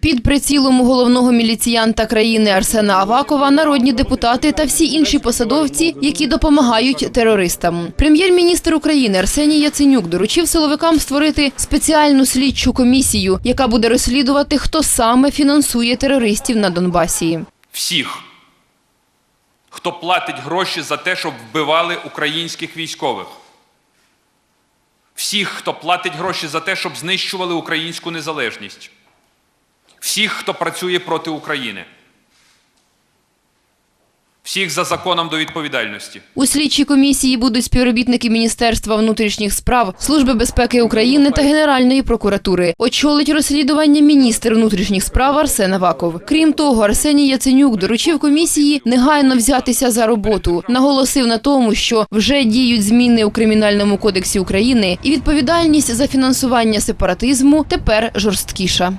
Під прицілом головного міліціянта країни Арсена Авакова народні депутати та всі інші посадовці, які допомагають терористам. Прем'єр-міністр України Арсеній Яценюк доручив силовикам створити спеціальну слідчу комісію, яка буде розслідувати, хто саме фінансує терористів на Донбасі. всіх, хто платить гроші за те, щоб вбивали українських військових. Всіх, хто платить гроші за те, щоб знищували українську незалежність. Всіх, хто працює проти України. Всіх за законом до відповідальності. У слідчій комісії будуть співробітники Міністерства внутрішніх справ, Служби безпеки України та Генеральної прокуратури. Очолить розслідування міністр внутрішніх справ Арсен Аваков. Крім того, Арсеній Яценюк доручив комісії негайно взятися за роботу. Наголосив на тому, що вже діють зміни у кримінальному кодексі України, і відповідальність за фінансування сепаратизму тепер жорсткіша.